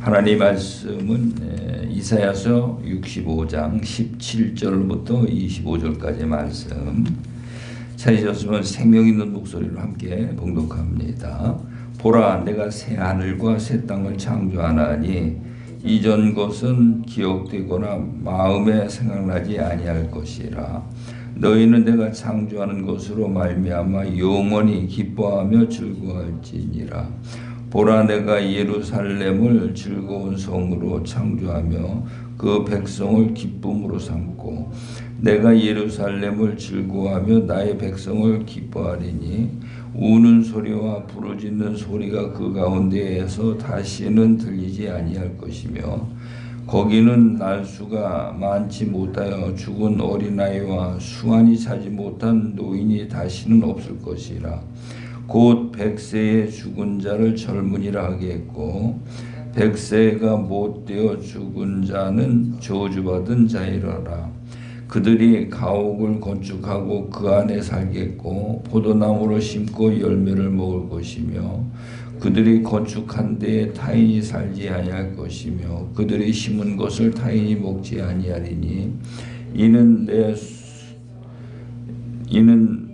하나님 말씀은 에, 이사야서 65장 17절부터 25절까지 말씀. 찾으셨으면 생명 있는 목소리로 함께 봉독합니다. 보라 내가 새 하늘과 새 땅을 창조하나니 이전 것은 기억되거나 마음에 생각나지 아니할 것이라. 너희는 내가 창조하는 것으로 말미암아 영원히 기뻐하며 즐거워할지니라 보라 내가 예루살렘을 즐거운 성으로 창조하며 그 백성을 기쁨으로 삼고 내가 예루살렘을 즐거워하며 나의 백성을 기뻐하리니 우는 소리와 부르짖는 소리가 그 가운데에서 다시는 들리지 아니할 것이며 거기는 날수가 많지 못하여 죽은 어린아이와 수완이 차지 못한 노인이 다시는 없을 것이라 곧 백세의 죽은 자를 젊은이라 하겠고 백세가 못되어 죽은 자는 저주받은 자이라라. 그들이 가옥을 건축하고 그 안에 살겠고 포도나무를 심고 열매를 먹을 것이며 그들이 건축한 데에 타인이 살지 아니할 것이며 그들이 심은 것을 타인이 먹지 아니하리니 이는 내 수- 이는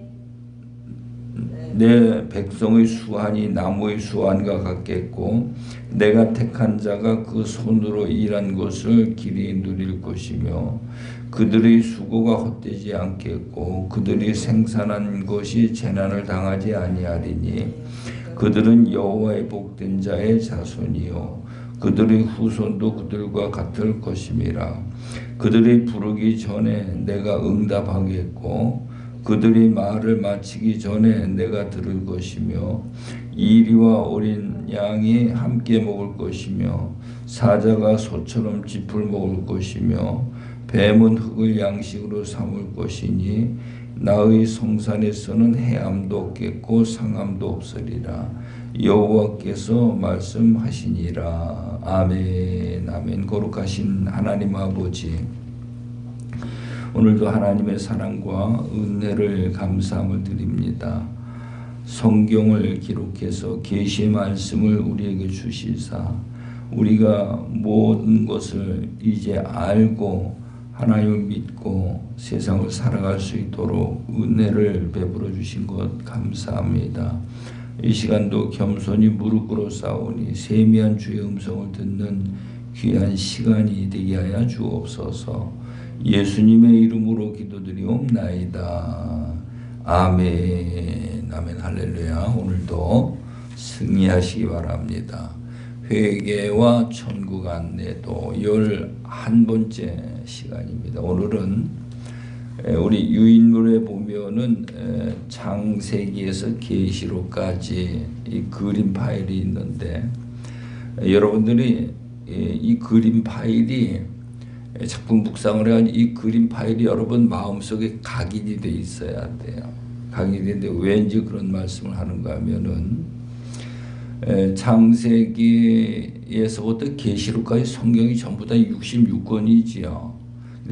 내 백성의 수완이 나무의 수완과 같겠고 내가 택한 자가 그 손으로 일한 것을 길이 누릴 것이며 그들의 수고가 헛되지 않겠고 그들이 생산한 것이 재난을 당하지 아니하리니 그들은 여호와의 복된 자의 자손이요 그들의 후손도 그들과 같을 것임이라 그들이 부르기 전에 내가 응답하겠고 그들이 말을 마치기 전에 내가 들을 것이며 이리와 어린 양이 함께 먹을 것이며 사자가 소처럼 짚을 먹을 것이며 뱀은 흙을 양식으로 삼을 것이니 나의 성산에서는 해암도 없겠고 상암도 없으리라. 여호와께서 말씀하시니라. 아멘 아멘. 거룩하신 하나님 아버지 오늘도 하나님의 사랑과 은혜를 감사함을 드립니다. 성경을 기록해서 계시의 말씀을 우리에게 주시사 우리가 모든 것을 이제 알고 하나님을 믿고 세상을 살아갈 수 있도록 은혜를 베풀어 주신 것 감사합니다. 이 시간도 겸손히 무릎 꿇어 싸우니 세미한 주의 음성을 듣는 귀한 시간이 되게 하여 주옵소서. 예수님의 이름으로 기도드리옵나이다. 아멘. 아멘. 할렐루야. 오늘도 승리하시기 바랍니다. 회개와 천국 안내도 열한 번째 시간입니다. 오늘은 에, 우리 유인물에 보면은 에, 창세기에서 계시록까지 이 그림 파일이 있는데 에, 여러분들이 이, 이 그림 파일이 에, 작품 묵상을 해가지고 이 그림 파일이 여러분 마음속에 각인이 돼 있어야 돼요. 각인이 되는데 왠지 그런 말씀을 하는가 하면은 에, 창세기에서부터 계시록까지 성경이 전부 다 66권이지요.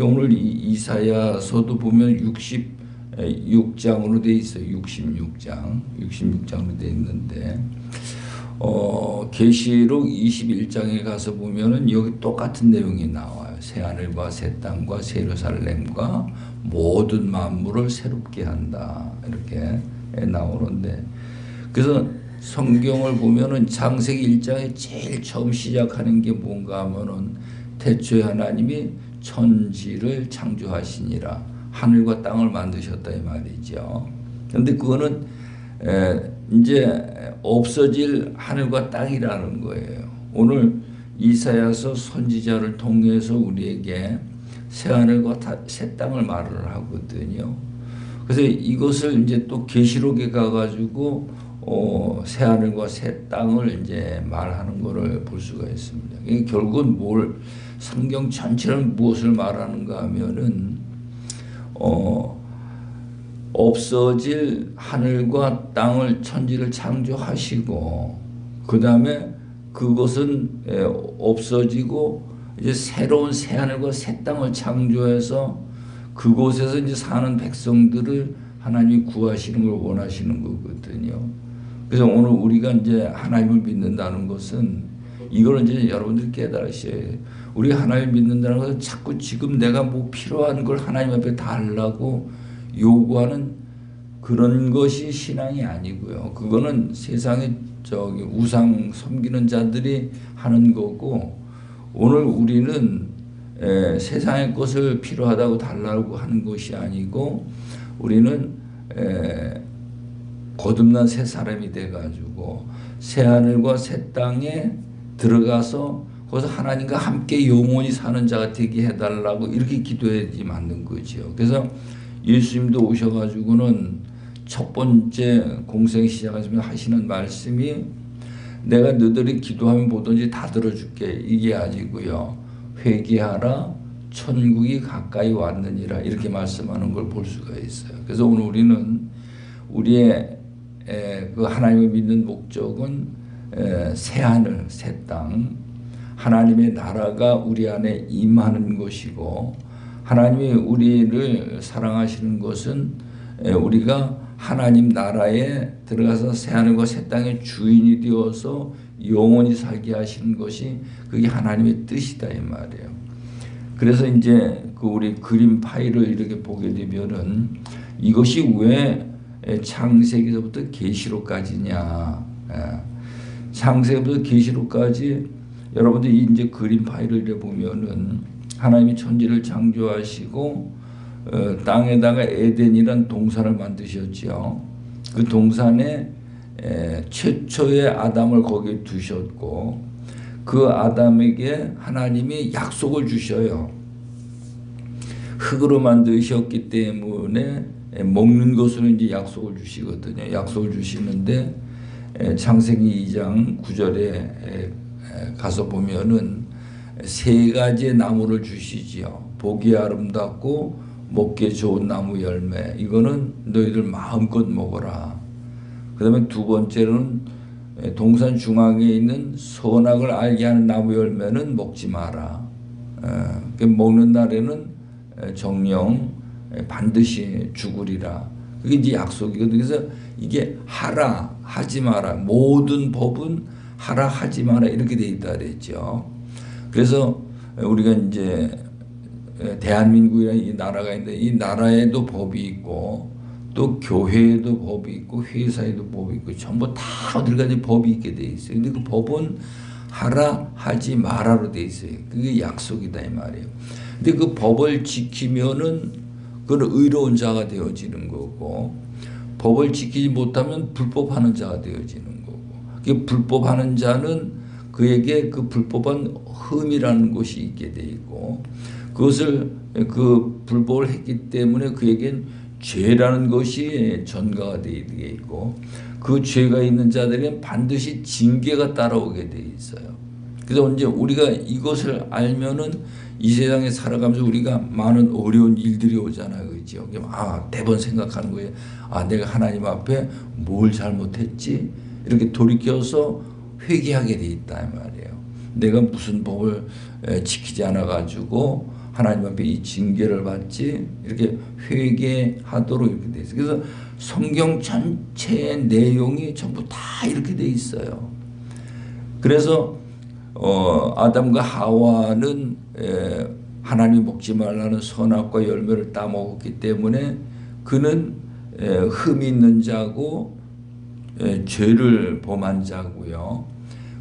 오늘 이 이사야서도 보면 66장으로 돼 있어요. 66장. 66장으로 돼 있는데 어, 계시록 21장에 가서 보면은 여기 똑같은 내용이 나와요. 새 하늘과 새 땅과 새 예루살렘과 모든 만물을 새롭게 한다. 이렇게 나오는데 그래서 성경을 보면은 창세기 1장에 제일 처음 시작하는 게 뭔가 하면은 태초에 하나님이 천지를 창조하시니라 하늘과 땅을 만드셨다 이 말이죠. 그런데 그거는 에, 이제 없어질 하늘과 땅이라는 거예요. 오늘 이사야서 선지자를 통해서 우리에게 새 하늘과 다- 새 땅을 말을 하거든요. 그래서 이것을 이제 또 계시록에 가가지고 어, 새 하늘과 새 땅을 이제 말하는 거를 볼 수가 있습니다. 이게 결국은 뭘 성경 전체를 무엇을 말하는가 하면은 어, 없어질 하늘과 땅을 천지를 창조하시고 그 다음에 그것은 에, 없어지고 이제 새로운 새 하늘과 새 땅을 창조해서 그곳에서 이제 사는 백성들을 하나님이 구하시는 걸 원하시는 거거든요. 그래서 오늘 우리가 이제 하나님을 믿는다는 것은 이걸 이제 여러분들이 깨달으셔야 돼요. 우리 하나님 믿는다는 것은 자꾸 지금 내가 뭐 필요한 걸 하나님 앞에 달라고 요구하는 그런 것이 신앙이 아니고요. 그거는 세상에 저기 우상 섬기는 자들이 하는 거고 오늘 우리는 에, 세상의 것을 필요하다고 달라고 하는 것이 아니고 우리는 에, 거듭난 새 사람이 돼가지고 새 하늘과 새 땅에 들어가서 거기서 하나님과 함께 영원히 사는 자가 되게 해달라고 이렇게 기도해야지 맞는 거죠. 그래서 예수님도 오셔가지고는 첫 번째 공생 시작하시면 하시는 말씀이 내가 너희들이 기도하면 보든지 다 들어줄게 이게 아니고요. 회개하라 천국이 가까이 왔느니라 이렇게 말씀하는 걸 볼 수가 있어요. 그래서 오늘 우리는 우리의 에, 그 하나님을 믿는 목적은 에, 새 하늘 새 땅 하나님의 나라가 우리 안에 임하는 것이고 하나님이 우리를 사랑하시는 것은 에, 우리가 하나님 나라에 들어가서 새 하늘과 새 땅의 주인이 되어서 영원히 살게 하시는 것이 그게 하나님의 뜻이다 이 말이에요. 그래서 이제 그 우리 그림 파일을 이렇게 보게 되면은 이것이 왜 창세기서부터 계시록까지냐? 예. 창세기부터 계시록까지 여러분들 이 이제 그림 파일을 보면은 하나님이 천지를 창조하시고 어, 땅에다가 에덴이란 동산을 만드셨지요. 그 동산에 에, 최초의 아담을 거기에 두셨고 그 아담에게 하나님이 약속을 주셔요. 흙으로 만드셨기 때문에 에, 먹는 것으로 이제 약속을 주시거든요. 약속을 주시는데 에, 창세기 2장 9절에 에, 가서 보면은 세 가지의 나무를 주시지요. 보기 아름답고 먹기 좋은 나무 열매. 이거는 너희들 마음껏 먹어라. 그 다음에 두 번째로는 동산 중앙에 있는 선악을 알게 하는 나무 열매는 먹지 마라. 그 먹는 날에는 정령 반드시 죽으리라. 그게 이제 약속이거든. 그래서 이게 하라, 하지 마라. 모든 법은 하라, 하지 마라. 이렇게 돼 있다 그랬죠. 그래서 우리가 이제 대한민국이라는 이 나라가 있는데 이 나라에도 법이 있고 또 교회에도 법이 있고 회사에도 법이 있고 전부 다 어딜 가지 법이 있게 돼 있어요. 근데 그 법은 하라 하지 마라로 돼 있어요. 그게 약속이다 이 말이에요. 근데 그 법을 지키면은 그는 의로운 자가 되어지는 거고 법을 지키지 못하면 불법하는 자가 되어지는 거고 그 불법하는 자는 그에게 그 불법한 흠이라는 것이 있게 돼 있고 그것을 그 불법을 했기 때문에 그에겐 죄라는 것이 전가가 되어 있고 그 죄가 있는 자들에겐 반드시 징계가 따라오게 돼 있어요. 그래서 이제 우리가 이것을 알면은 이 세상에 살아가면서 우리가 많은 어려운 일들이 오잖아요. 그죠? 아, 대번 생각하는 거예요. 아, 내가 하나님 앞에 뭘 잘못했지? 이렇게 돌이켜서 회개하게 돼 있다. 이 말이에요. 내가 무슨 법을 지키지 않아 가지고 하나님 앞에 이 징계를 받지 이렇게 회개하도록 이렇게 돼 있어요. 그래서 성경 전체의 내용이 전부 다 이렇게 돼 있어요. 그래서 어, 아담과 하와는 에, 하나님 먹지 말라는 선악과 열매를 따먹었기 때문에 그는 에, 흠이 있는 자고 에, 죄를 범한 자고요.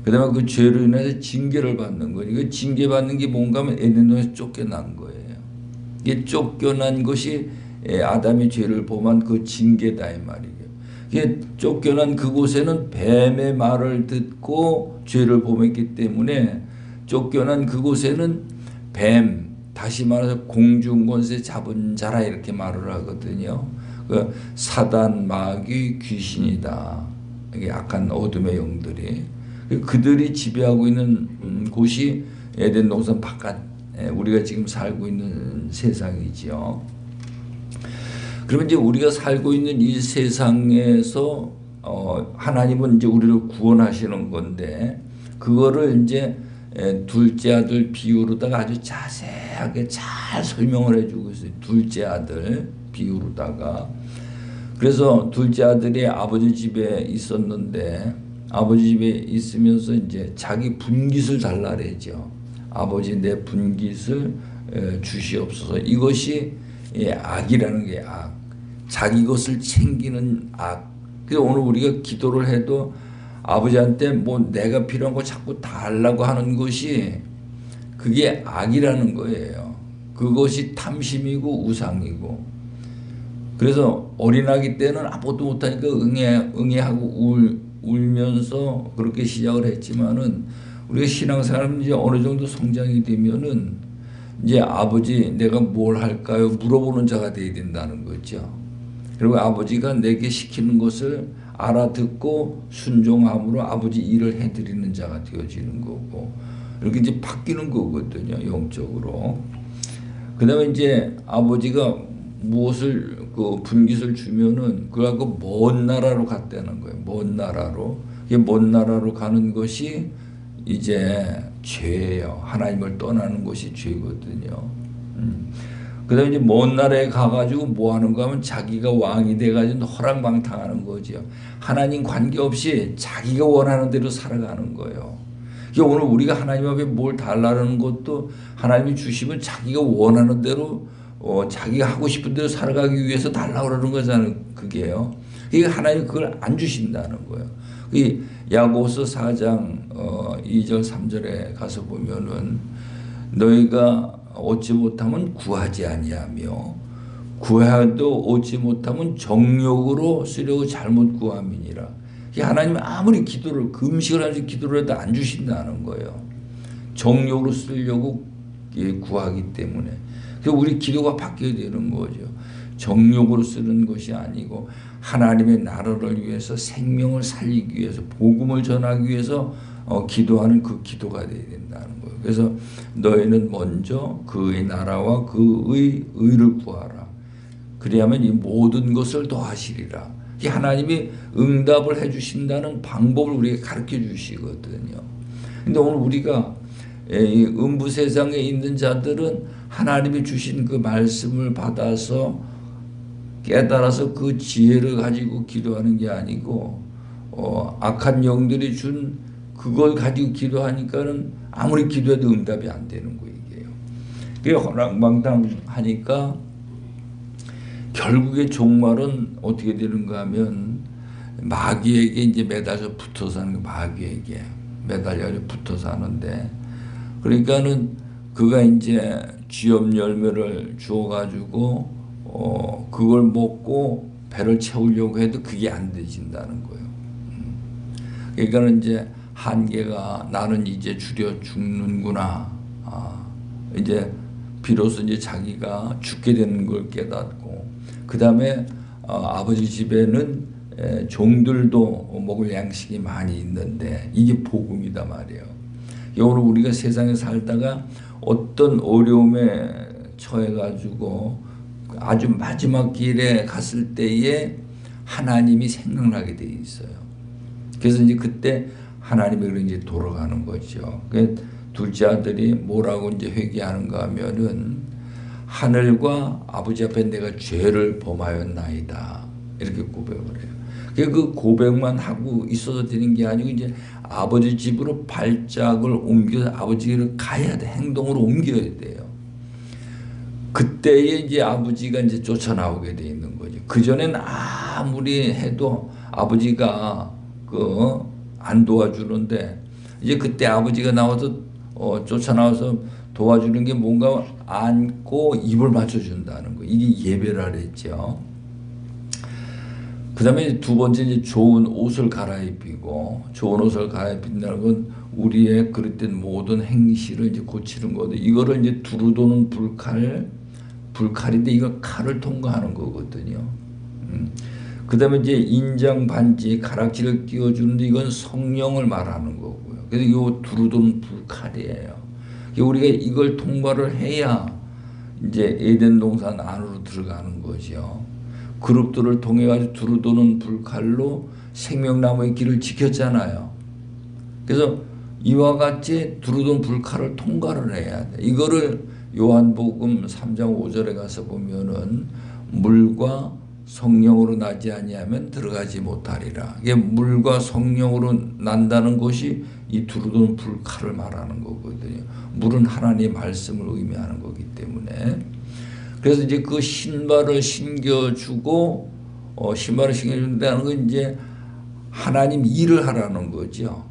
그다음에 그 죄로 인해서 징계를 받는 거예요. 그 징계 받는 게 뭔가 하면 에덴동에서 쫓겨난 거예요. 이게 쫓겨난 것이 아담이 죄를 범한 그 징계다 이 말이에요. 이게 쫓겨난 그곳에는 뱀의 말을 듣고 죄를 범했기 때문에 쫓겨난 그곳에는 뱀 다시 말해서 공중권세 잡은 자라 이렇게 말을 하거든요. 그 사단 마귀 귀신이다. 이게 약간 어둠의 영들이 그들이 지배하고 있는 음, 곳이 에덴 동산 바깥 우리가 지금 살고 있는 세상이지요. 그러면 이제 우리가 살고 있는 이 세상에서 어 하나님은 이제 우리를 구원하시는 건데 그거를 이제 둘째 아들 비유로다가 아주 자세하게 잘 설명을 해주고 있어요. 둘째 아들 비유로다가 그래서 둘째 아들이 아버지 집에 있었는데 아버지 집에 있으면서 이제 자기 분깃을 달라 그랬죠. 아버지 내 분깃을 에, 주시옵소서. 이것이 예, 악이라는 게 악. 자기 것을 챙기는 악. 그래서 오늘 우리가 기도를 해도 아버지한테 뭐 내가 필요한 거 자꾸 달라고 하는 것이 그게 악이라는 거예요. 그것이 탐심이고 우상이고. 그래서 어린아기 때는 아무것도 못하니까 응애, 응애하고 울, 울면서 그렇게 시작을 했지만은 우리가 신앙생활은 이제 어느 정도 성장이 되면은 이제 아버지 내가 뭘 할까요? 물어보는 자가 돼야 된다는 거죠. 그리고 아버지가 내게 시키는 것을 알아듣고 순종함으로 아버지 일을 해드리는 자가 되어지는 거고 이렇게 이제 바뀌는 거거든요 영적으로. 그다음에 이제 아버지가 무엇을 그 분깃을 주면은 그하고 먼 나라로 갔다는 거예요. 먼 나라로. 이게 먼 나라로 가는 것이 이제 죄예요. 하나님을 떠나는 것이 죄거든요. 음. 그다음에 이제 먼 나라에 가가지고 뭐 하는 거 하면 자기가 왕이 돼가지고 허랑방탕하는 거죠. 하나님 관계없이 자기가 원하는 대로 살아가는 거예요. 오늘 우리가 하나님 앞에 뭘 달라는 것도 하나님이 주시면 자기가 원하는 대로 어, 자기가 하고 싶은 대로 살아가기 위해서 달라고 그러는 거잖아요. 그게요. 이게 하나님 그걸 안 주신다는 거예요. 이 야고보서 4장 어, 2절 3절에 가서 보면은 너희가 얻지 못하면 구하지 아니하며 구해도 얻지 못하면 정욕으로 쓰려고 잘못 구함이니라. 이 하나님 아무리 기도를 금식을 하지 기도를 해도 안 주신다는 거예요. 정욕으로 쓰려고 예, 구하기 때문에. 그래서 우리 기도가 바뀌어야 되는 거죠. 정욕으로 쓰는 것이 아니고 하나님의 나라를 위해서 생명을 살리기 위해서 복음을 전하기 위해서 어, 기도하는 그 기도가 되어야 된다는 거예요. 그래서 너희는 먼저 그의 나라와 그의 의를 구하라. 그리하면 이 모든 것을 더하시리라. 이 하나님이 응답을 해 주신다는 방법을 우리에게 가르쳐 주시거든요. 근데 오늘 우리가 이 음부 세상에 있는 자들은 하나님이 주신 그 말씀을 받아서 깨달아서 그 지혜를 가지고 기도하는 게 아니고 어, 악한 영들이 준 그걸 가지고 기도하니까는 아무리 기도해도 응답이 안 되는 거 이게요. 그게 허랑방탕하니까 결국에 종말은 어떻게 되는가 하면 마귀에게 이제 매달려 붙어 사는 거 마귀에게 매달려 붙어 사는데 그러니까는 그가 이제 쥐염 열매를 주어 가지고 어 그걸 먹고 배를 채우려고 해도 그게 안 되진다는 거예요. 음. 그러니까는 이제 한계가 나는 이제 줄여 죽는구나. 아, 이제 비로소 이제 자기가 죽게 되는 걸 깨닫고 그 다음에 어, 아버지 집에는 에, 종들도 먹을 양식이 많이 있는데 이게 복음이다 말이에요. 오늘 우리가 세상에 살다가 어떤 어려움에 처해가지고 아주 마지막 길에 갔을 때에 하나님이 생각나게 돼 있어요. 그래서 이제 그때 하나님으로 이제 돌아가는 거죠. 그 둘째 아들이 뭐라고 이제 회개하는가 하면은 하늘과 아버지 앞에 내가 죄를 범하였나이다. 이렇게 고백을 해요. 그 고백만 하고 있어도 되는 게 아니고 이제 아버지 집으로 발작을 옮겨서 아버지를 가야 돼. 행동으로 옮겨야 돼요. 그때에 이제 아버지가 이제 쫓아나오게 돼 있는 거죠. 그전엔 아무리 해도 아버지가 그 안 도와주는데 이제 그때 아버지가 나와서 어, 쫓아나와서 도와주는 게 뭔가 안고 입을 맞춰준다는 거. 이게 예배라 그랬죠. 그 다음에 두 번째 이제 좋은 옷을 갈아입히고 좋은 옷을 갈아입힌다는 건 우리의 그릇된 모든 행실을 이제 고치는 거거든. 이거를 이제 두루 도는 불칼, 불칼인데 이거 칼을 통과하는 거거든요. 음. 그 다음에 이제 인장 반지 가락지를 끼워주는데 이건 성령을 말하는 거고요. 그래서 이 두루 도는 불칼이에요. 우리가 이걸 통과를 해야 이제 에덴 동산 안으로 들어가는 거죠. 그룹들을 통해 가지고 두루 도는 불칼로 생명나무의 길을 지켰잖아요. 그래서 이와 같이 두루 도는 불칼을 통과를 해야 돼. 이거를 요한복음 3장 5절에 가서 보면은 물과 성령으로 나지 아니하면 들어가지 못하리라. 이게 물과 성령으로 난다는 것이 이 두루도는 불칼을 말하는 거거든요. 물은 하나님의 말씀을 의미하는 거기 때문에 그래서 이제 그 신발을 신겨주고 어, 신발을 신겨준다는 건 이제 하나님 일을 하라는 거죠.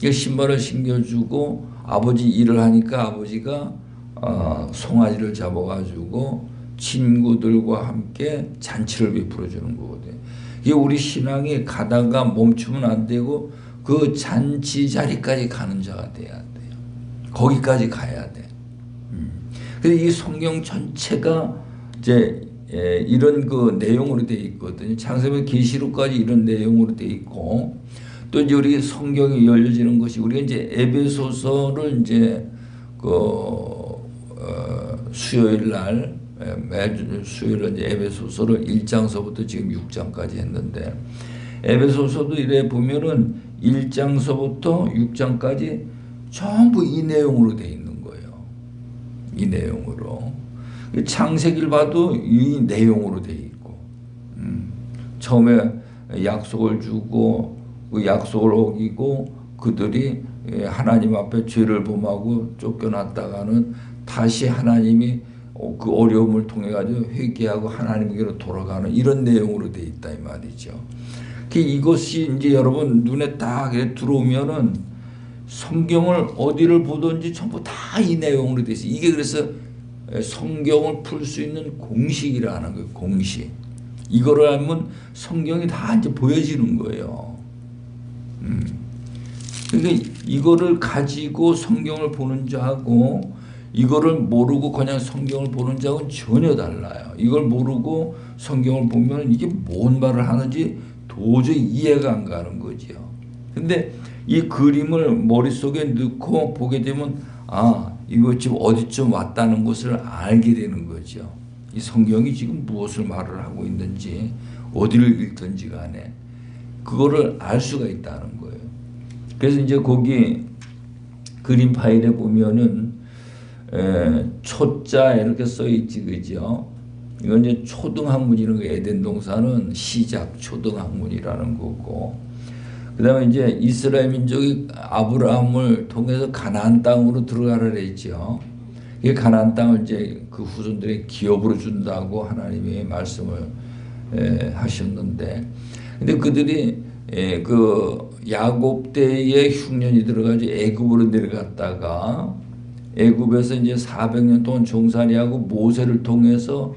그 신발을 신겨주고 아버지 일을 하니까 아버지가 어, 송아지를 잡아가지고 친구들과 함께 잔치를 베풀어 주는 거거든요. 이게 우리 신앙이 가다가 멈추면 안 되고 그 잔치 자리까지 가는 자가 돼야 돼요. 거기까지 가야 돼. 음. 그래서 이 성경 전체가 이제 예, 이런 그 내용으로 돼 있거든요. 창세기 계시록까지 이런 내용으로 돼 있고 또 이제 우리 성경이 열려지는 것이 우리가 이제 에베소서를 이제 그 어, 수요일 날 예, 매주 수요일 이제 에베소서를 1장서부터 지금 6장까지 했는데 에베소서도 이래 보면은 1장서부터 6장까지 전부 이 내용으로 돼 있는. 이 내용으로. 창세기를 봐도 이 내용으로 돼 있고. 음, 처음에 약속을 주고 그 약속을 어기고 그들이 예, 하나님 앞에 죄를 범하고 쫓겨났다가는 다시 하나님이 어, 그 어려움을 통해 가지고 회개하고 하나님께로 돌아가는 이런 내용으로 돼 있다 이 말이죠. 그 이것이 이제 여러분 눈에 딱 들어오면은 성경을 어디를 보든지 전부 다 이 내용으로 돼 있어. 이게 그래서 성경을 풀 수 있는 공식이라는 거예요. 공식. 이거를 하면 성경이 다 이제 보여지는 거예요. 음. 그러니까 이거를 가지고 성경을 보는 자하고 이거를 모르고 그냥 성경을 보는 자하고는 전혀 달라요. 이걸 모르고 성경을 보면 이게 뭔 말을 하는지 도저히 이해가 안 가는 거죠. 근데 이 그림을 머릿속에 넣고 보게 되면 아, 이거 지금 어디쯤 왔다는 것을 알게 되는 거죠. 이 성경이 지금 무엇을 말을 하고 있는지 어디를 읽든지 간에 그거를 알 수가 있다는 거예요. 그래서 이제 거기 그림 파일에 보면은 에, 초자 이렇게 써 있지 그죠? 이건 이제 초등학문이라는 거 에덴 동산은 시작 초등학문이라는 거고 그다음에 이제 이스라엘 민족이 아브라함을 통해서 가나안 땅으로 들어가라 그랬죠. 이 가나안 땅을 이제 그 후손들의 기업으로 준다고 하나님이 말씀을 에, 하셨는데 근데 그들이 에, 그 야곱 때에 흉년이 들어가지 애굽으로 내려갔다가 애굽에서 이제 400년 동안 종살이하고 모세를 통해서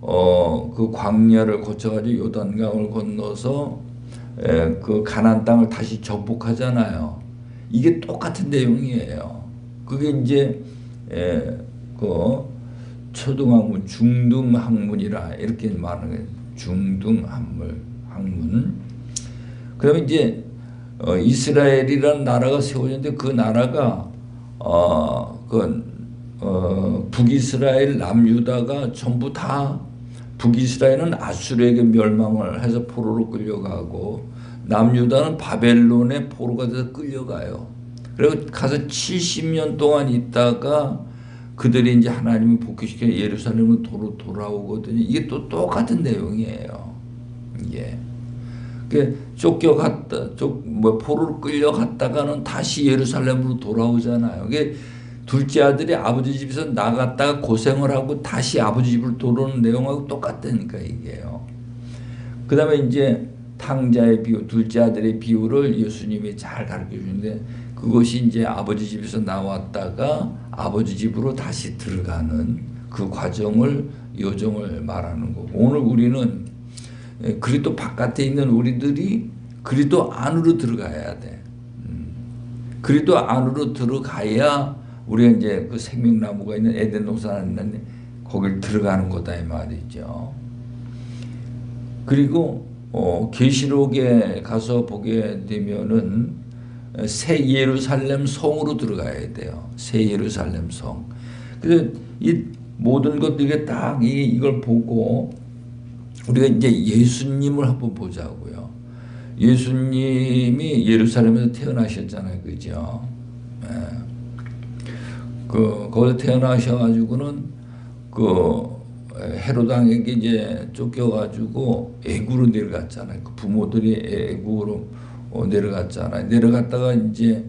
어 그 광야를 거쳐가지고 요단강을 건너서 에, 그 가나안 땅을 다시 정복하잖아요. 이게 똑같은 내용이에요. 그게 이제 에, 그 초등학문, 중등학문이라 이렇게 말하는 거예요. 중등학문, 학문. 그다음에 이제 어, 이스라엘이라는 나라가 세워졌는데 그 나라가 어, 그 어, 북이스라엘, 남유다가 전부 다 북이스라엘은 아수르에게 멸망을 해서 포로로 끌려가고 남유다는 바벨론의 포로가 돼서 끌려가요. 그리고 가서 70년 동안 있다가 그들이 이제 하나님이 복귀시켜 예루살렘으로 도로 돌아오거든요. 이게 또 똑같은 내용이에요. 이게. 그 쫓겨갔다, 쫓 뭐 포로로 끌려갔다가는 다시 예루살렘으로 돌아오잖아요. 이게 둘째 아들이 아버지 집에서 나갔다가 고생을 하고 다시 아버지 집으로 돌아오는 내용하고 똑같다니까 이게요. 그 다음에 이제 탕자의 비유, 둘째 아들의 비유를 예수님이 잘 가르쳐 주는데 그것이 이제 아버지 집에서 나왔다가 아버지 집으로 다시 들어가는 그 과정을 요정을 말하는 거고 오늘 우리는 그리도 바깥에 있는 우리들이 그리도 안으로 들어가야 돼. 음. 그리도 안으로 들어가야 우리가 이제 그 생명나무가 있는 에덴 동산에 있는 거길 들어가는 거다 이 말이죠. 그리고 어, 계시록에 가서 보게 되면은 새 예루살렘 성으로 들어가야 돼요. 새 예루살렘 성. 그래서 이 모든 것들이 딱 이, 이걸 보고 우리가 이제 예수님을 한번 보자고요. 예수님이 예루살렘에서 태어나셨잖아요. 그죠? 예. 그, 거기서 태어나셔가지고는 그 헤로당에게 이제 쫓겨가지고 애구로 내려갔잖아요. 그 부모들이 애구로 어, 내려갔잖아요. 내려갔다가 이제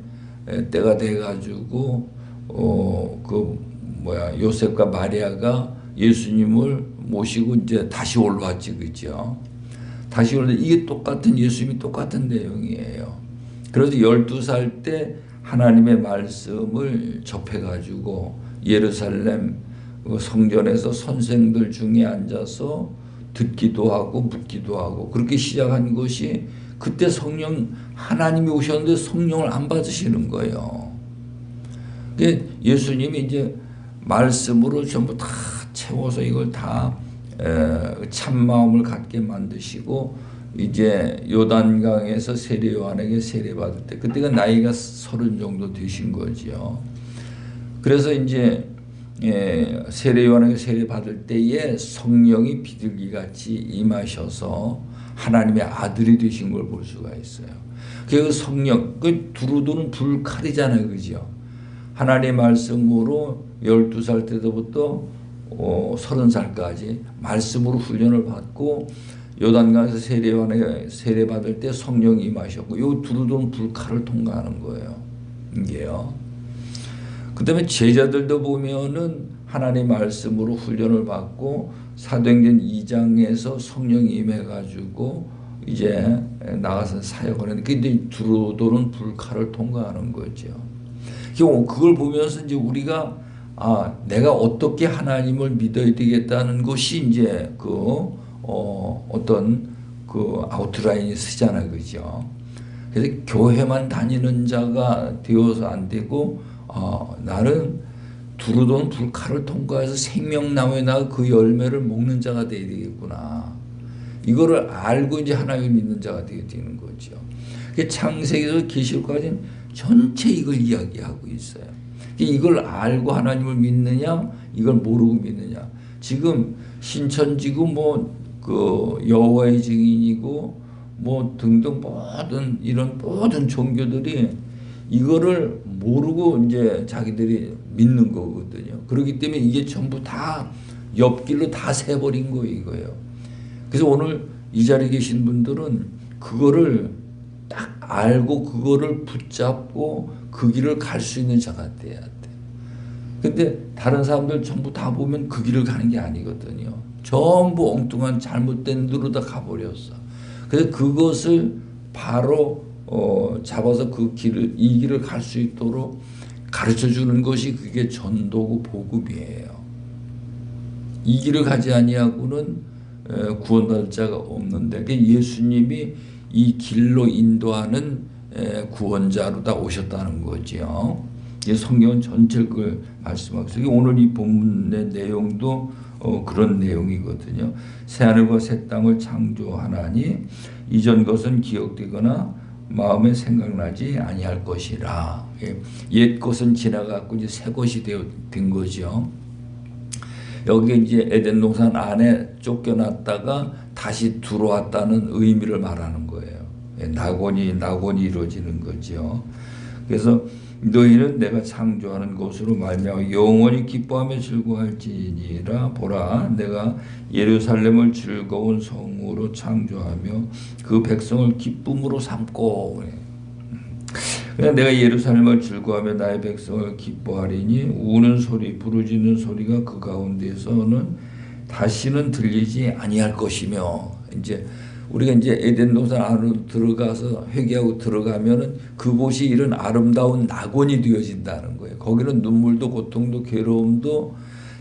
에, 때가 돼가지고 어 그 뭐야 요셉과 마리아가 예수님을 모시고 이제 다시 올라왔지 그죠? 다시 올라 이게 똑같은 예수님이 똑같은 내용이에요. 그래서 12살 때 하나님의 말씀을 접해가지고 예루살렘 그 성전에서 선생들 중에 앉아서 듣기도 하고 묻기도 하고 그렇게 시작한 것이 그때 성령 하나님이 오셨는데 성령을 안 받으시는 거예요. 예수님이 이제 말씀으로 전부 다 채워서 이걸 다 참마음을 갖게 만드시고 이제 요단강에서 세례 요한에게 세례 받을 때 그때가 나이가 서른 정도 되신 거지요. 그래서 이제 예, 세례 요한에게 세례 받을 때에 성령이 비둘기 같이 임하셔서 하나님의 아들이 되신 걸 볼 수가 있어요. 그 성령 그 두루두는 불칼이잖아요, 그죠? 하나님의 말씀으로 12살 때부터 어, 30살까지 말씀으로 훈련을 받고 요단강에서 세례 요한에 세례 받을 때 성령이 임하셨고 요 두루두는 불칼을 통과하는 거예요. 이게요. 그 다음에 제자들도 보면은 하나님 말씀으로 훈련을 받고 사도행전 2장에서 성령이 임해가지고 이제 나가서 사역을 했는데 근데 두루도는 불칼을 통과하는 거죠. 그걸 보면서 이제 우리가 아 내가 어떻게 하나님을 믿어야 되겠다는 것이 이제 그 어, 어떤 그 아웃라인이 쓰잖아요, 그죠? 그래서 교회만 다니는 자가 되어서 안 되고 어, 나는 두루돈 불칼을 통과해서 생명나무에 나가 그 열매를 먹는 자가 되어야 되겠구나. 이거를 알고 이제 하나님을 믿는 자가 되어야 되는 거죠. 창세기에서 계시록까지 전체 이걸 이야기하고 있어요. 이걸 알고 하나님을 믿느냐, 이걸 모르고 믿느냐. 지금 신천지고 뭐 그 여호와의 증인이고 뭐 등등 모든 이런 모든 종교들이 이거를 모르고 이제 자기들이 믿는 거거든요. 그렇기 때문에 이게 전부 다 옆길로 다 새버린 거 이거예요. 그래서 오늘 이 자리에 계신 분들은 그거를 딱 알고 그거를 붙잡고 그 길을 갈 수 있는 자가 돼야 돼. 근데 다른 사람들 전부 다 보면 그 길을 가는 게 아니거든요. 전부 엉뚱한 잘못된 데로 다 가버렸어. 그래서 그것을 바로 어, 잡아서 그 길을 이 길을 갈 수 있도록 가르쳐 주는 것이 그게 전도고 복음이에요. 이 길을 가지 아니하고는 구원받을 자가 없는데 예수님이 이 길로 인도하는 구원자로 다 오셨다는 거죠. 성경은 전체를 그걸 말씀하고 있어요. 오늘 이 본문의 내용도 어, 그런 내용이거든요. 새하늘과 새 땅을 창조하나니 이전 것은 기억되거나 마음에 생각나지 아니할 것이라. 예, 옛 것은 지나갔고 이제 새 것이 된 거죠. 여기 이제 에덴 동산 안에 쫓겨났다가 다시 들어왔다는 의미를 말하는 거예요. 예, 낙원이 낙원이 이루어지는 거죠. 그래서 너희는 내가 창조하는 것으로 말미암아 영원히 기뻐하며 즐거워할지니라 보라 내가 예루살렘을 즐거운 성으로 창조하며 그 백성을 기쁨으로 삼고. 내가 예루살렘을 즐거워하며 나의 백성을 기뻐하리니 우는 소리 부르짖는 소리가 그 가운데서는 다시는 들리지 아니할 것이며 이제 우리가 이제 에덴 동산 안으로 들어가서 회개하고 들어가면은 그곳이 이런 아름다운 낙원이 되어진다는 거예요. 거기는 눈물도 고통도 괴로움도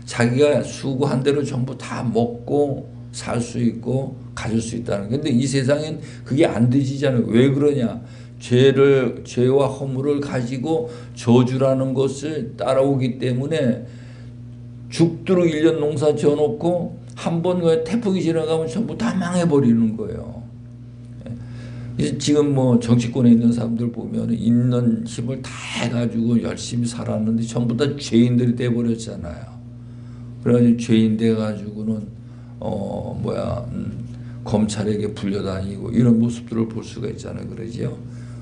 자기가 수고한 대로 전부 다 먹고 살 수 있고 가질 수 있다는. 근데 이 세상엔 그게 안 되지잖아요. 왜 그러냐? 죄를 죄와 허물을 가지고 저주라는 것을 따라오기 때문에 죽도록 1년 농사 지어놓고 한번 태풍이 지나가면 전부 다 망해버리는 거예요. 예. 지금 뭐 정치권에 있는 사람들 보면 있는 힘을 다 해가지고 열심히 살았는데 전부 다 죄인들이 돼버렸잖아요. 그래가지고 죄인 돼가지고는 어 뭐야 음, 검찰에게 불려다니고 이런 모습들을 볼 수가 있잖아요. 그러죠.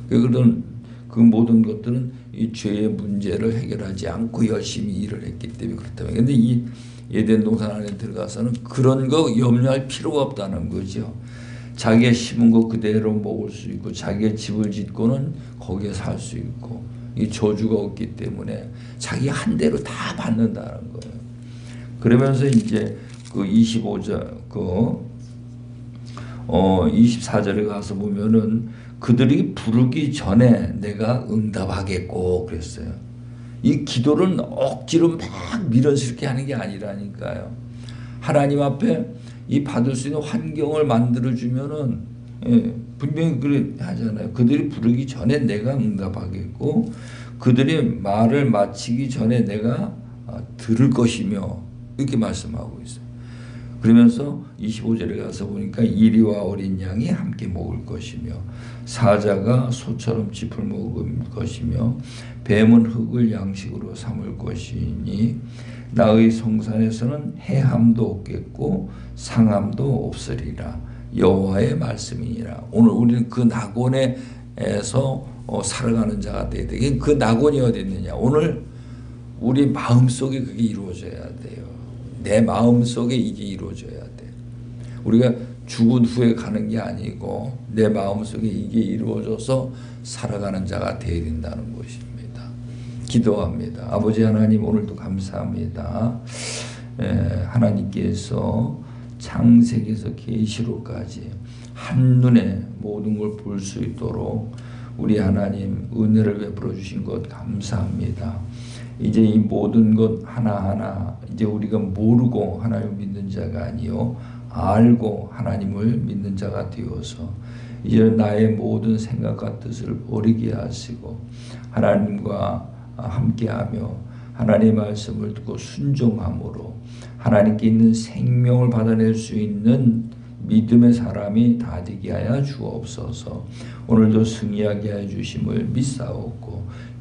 그런 그 모든 것들은 이 죄의 문제를 해결하지 않고 열심히 일을 했기 때문에 그렇다면 근데 이 예덴 동산 안에 들어가서는 그런 거 염려할 필요가 없다는 거죠. 자기가 심은 거 그대로 먹을 수 있고 자기가 집을 짓고는 거기에 살 수 있고 이 저주가 없기 때문에 자기 한 대로 다 받는다는 거예요. 그러면서 이제 그 25절 그 어, 24절에 가서 보면은 그들이 부르기 전에 내가 응답하겠고 그랬어요. 이 기도를 억지로 막 미련스럽게 하는 게 아니라니까요. 하나님 앞에 이 받을 수 있는 환경을 만들어 주면은 예, 분명히 그래 하잖아요. 그들이 부르기 전에 내가 응답하겠고 그들이 말을 마치기 전에 내가 아, 들을 것이며 이렇게 말씀하고 있어요. 그러면서 25절에 가서 보니까 이리와 어린 양이 함께 먹을 것이며 사자가 소처럼 짚을 먹을 것이며 뱀은 흙을 양식으로 삼을 것이니 나의 성산에서는 해함도 없겠고 상함도 없으리라 여호와의 말씀이니라 오늘 우리는 그 낙원에서 어, 살아가는 자가 돼야 돼. 그 낙원이 어디 있느냐? 오늘 우리 마음 속에 그게 이루어져야 돼요. 내 마음 속에 이게 이루어져야 돼. 우리가 죽은 후에 가는 게 아니고 내 마음 속에 이게 이루어져서 살아가는 자가 되어야 된다는 것입니다. 기도합니다. 아버지 하나님 오늘도 감사합니다. 에, 하나님께서 창세기에서 계시록까지 한눈에 모든 걸 볼 수 있도록 우리 하나님 은혜를 베풀어 주신 것 감사합니다. 이제 이 모든 것 하나하나 이제 우리가 모르고 하나님을 믿는 자가 아니요 알고 하나님을 믿는 자가 되어서 이제 나의 모든 생각과 뜻을 버리게 하시고 하나님과 함께하며 하나님의 말씀을 듣고 순종함으로 하나님께 있는 생명을 받아낼 수 있는 믿음의 사람이 다 되게 하여 주옵소서. 오늘도 승리하게 하여 주심을 믿사옵고